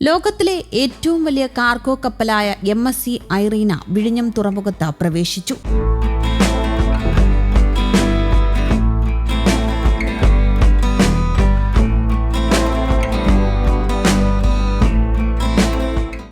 ലോകത്തിലെ ഏറ്റവും വലിയ കാർഗോ കപ്പലായ എം എസ് സി ഐറീന വിഴിഞ്ഞം തുറമുഖത്ത് പ്രവേശിച്ചു.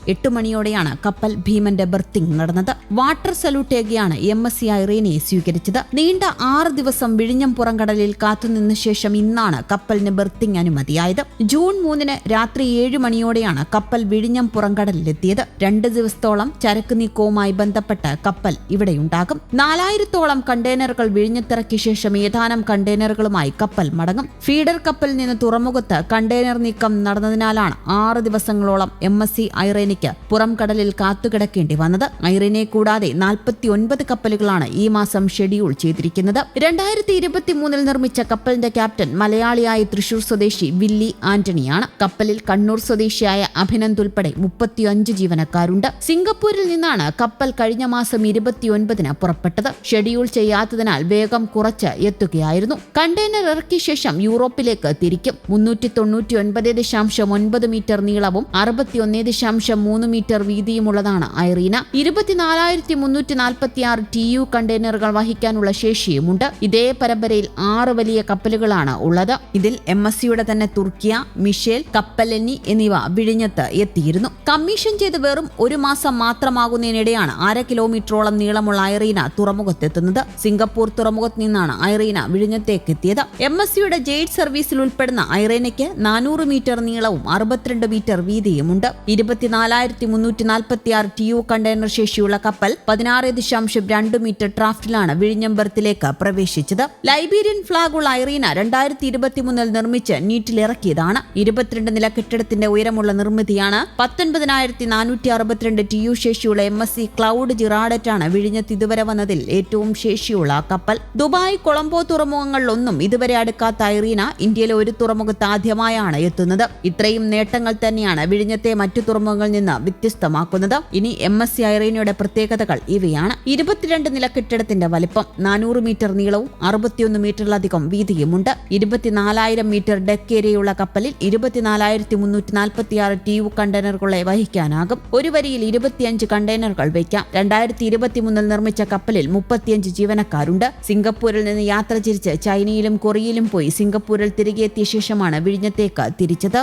എട്ട് മണിയോടെയാണ് കപ്പൽ ഭീമന്റെ ബർത്തിങ് നടന്നത്. വാട്ടർ സല്യൂട്ടേകിയാണ് എം എസ് സി ഐറീനയെ സ്വീകരിച്ചത്. നീണ്ട ആറ് ദിവസം വിഴിഞ്ഞം പുറംകടലിൽ കാത്തുനിന്ന ശേഷം ഇന്നാണ് കപ്പലിന് ബർത്തിങ് അനുമതിയായത്. ജൂൺ മൂന്നിന് രാത്രി ഏഴ് മണിയോടെയാണ് കപ്പൽ വിഴിഞ്ഞം പുറംകടലിലെത്തിയത്. രണ്ട് ദിവസത്തോളം ചരക്ക് നീക്കവുമായി ബന്ധപ്പെട്ട് കപ്പൽ ഇവിടെയുണ്ടാകും. നാലായിരത്തോളം കണ്ടെയ്നറുകൾ വിഴിഞ്ഞത്തിറക്കിയ ശേഷം ഏതാനും കണ്ടെയ്നറുകളുമായി കപ്പൽ മടങ്ങും. ഫീഡർ കപ്പലിൽ നിന്ന് തുറമുഖത്ത് കണ്ടെയ്നർ നീക്കം നടന്നതിനാലാണ് ആറ് ദിവസങ്ങളോളം എം എസ് സി ഐറേനയ്ക്ക് പുറം കടലിൽ കാത്തുകിടക്കേണ്ടി വന്നത്. ഐറിനെ കൂടാതെ നാൽപ്പത്തി ഒൻപത് കപ്പലുകളാണ് ഈ മാസം ഷെഡ്യൂൾ ചെയ്തിരിക്കുന്നത്. രണ്ടായിരത്തി ഇരുപത്തിമൂന്നിൽ നിർമ്മിച്ച കപ്പലിന്റെ ക്യാപ്റ്റൻ മലയാളിയായ തൃശൂർ സ്വദേശി വില്ലി ആന്റണിയാണ്. കപ്പലിൽ കണ്ണൂർ സ്വദേശിയായ അഭിനന്ദ് ഉൾപ്പെടെ മുപ്പത്തിയഞ്ച് ജീവനക്കാരുണ്ട്. സിംഗപ്പൂരിൽ നിന്നാണ് കപ്പൽ കഴിഞ്ഞ മാസം ഇരുപത്തിയൊൻപതിന് പുറപ്പെട്ടത്. ഷെഡ്യൂൾ ചെയ്യാത്തതിനാൽ വേഗം കുറച്ച് എത്തുകയായിരുന്നു. കണ്ടെയ്നർ ഇറക്കിയ ശേഷം യൂറോപ്പിലേക്ക് തിരിക്കും. മുന്നൂറ്റി തൊണ്ണൂറ്റി ഒൻപത് ദശാംശം ഒൻപത് മീറ്റർ നീളവും അറുപത്തിയൊന്ന് ദശാംശം മൂന്ന് മീറ്റർ വീതിയുമുള്ളതാണ് ഐറീന. ഇരുപത്തിനാലായിരത്തി മുന്നൂറ്റി നാൽപ്പത്തി ആറ് ടി യു കണ്ടെയ്നറുകൾ വഹിക്കാനുള്ള ശേഷിയുമുണ്ട്. ഇതേ പരമ്പരയിൽ ആറ് വലിയ കപ്പലുകളാണ് ഉള്ളത്. ഇതിൽ എം എസ് സിയുടെ തന്നെ തുർക്കിയ മിഷേൽ കപ്പലെന്നി എന്നിവ വിഴിഞ്ഞത്ത് എത്തിയിരുന്നു. കമ്മീഷൻ ചെയ്ത് വെറും ഒരു മാസം മാത്രമാകുന്നതിനിടെയാണ് അര കിലോമീറ്ററോളം നീളമുള്ള ഐറീന തുറമുഖത്തെത്തുന്നത്. സിംഗപ്പൂർ തുറമുഖത്ത് നിന്നാണ് ഐറീന വിഴിഞ്ഞത്തേക്ക് എത്തിയത് എം എസ് സിയുടെ ജെയ്ഡ് സർവീസിൽ ഉൾപ്പെടുന്ന ഐറീനയ്ക്ക് നാനൂറ് മീറ്റർ നീളവും അറുപത്തിരണ്ട് മീറ്റർ വീതിയുമുണ്ട്. ഇരുപത്തിനാലായിരത്തി മുന്നൂറ്റി നാൽപ്പത്തി ആറ് ടി യു കണ്ടെയ്നർ ശേഷിയുള്ള കപ്പൽ പതിനാറ് ദശാംശം രണ്ട് മീറ്റർ ഡ്രാഫ്റ്റിലാണ് വിഴിഞ്ഞം ബർത്തിലേക്ക് പ്രവേശിച്ചത്. ലൈബീരിയൻ ഫ്ളാഗുള്ള ഐറീന രണ്ടായിരത്തി ഇരുപത്തിമൂന്നിൽ നിർമ്മിച്ച് നീറ്റിലിറക്കിയതാണ്. ഇരുപത്തിരണ്ട് നില കെട്ടിടത്തിന്റെ ഉയരമുള്ള നിർമ്മിതിയാണ് പത്തൊൻപതിനായിരത്തി നാനൂറ്റി അറുപത്തിരണ്ട് ടി യു ശേഷിയുള്ള എം എസ് സി ക്ലൗഡ് ജിറാഡറ്റാണ് വിഴിഞ്ഞത്ത് ഇതുവരെ വന്നതിൽ ഏറ്റവും ശേഷിയുള്ള കപ്പൽ. ദുബായ് കൊളംബോ തുറമുഖങ്ങളിലൊന്നും ഇതുവരെ അടുക്കാത്ത ഐറീന ഇന്ത്യയിലെ ഒരു തുറമുഖത്ത് ആദ്യമായാണ് എത്തുന്നത്. ഇത്രയും നേട്ടങ്ങൾ തന്നെയാണ് വിഴിഞ്ഞത്തെ മറ്റു തുറമുഖങ്ങളിൽ നിന്ന് വ്യത്യസ്തമാക്കുന്നത്. ഇനി എം എസ് സി ഐറീനയുടെ പ്രത്യേകതകൾ ഇവയാണ്. ഇരുപത്തിരണ്ട് നില കെട്ടിടത്തിന്റെ വലിപ്പം നാനൂറ് മീറ്റർ നീളവും അറുപത്തിയൊന്ന് മീറ്ററിലധികം വീതിയുമുണ്ട്. ഇരുപത്തിനാലായിരം മീറ്റർ ഡെക്ക് ഏരിയയുള്ള കപ്പലിൽ ഇരുപത്തിനാലായിരത്തി മുന്നൂറ്റി നാൽപ്പത്തിയാറ് ടി യു കണ്ടെയ്നറുകളെ വഹിക്കാനാകും. ഒരു വരിയിൽ ഇരുപത്തിയഞ്ച് കണ്ടെയ്നറുകൾ വയ്ക്കാം രണ്ടായിരത്തി ഇരുപത്തിമൂന്നിൽ നിർമ്മിച്ച കപ്പലിൽ മുപ്പത്തിയഞ്ച് ജീവനക്കാരുണ്ട്. സിംഗപ്പൂരിൽ നിന്ന് യാത്ര തിരിച്ച് ചൈനയിലും കൊറിയയിലും പോയി സിംഗപ്പൂരിൽ തിരികെ എത്തിയ ശേഷമാണ് വിഴിഞ്ഞത്തേക്ക് തിരിച്ചത്.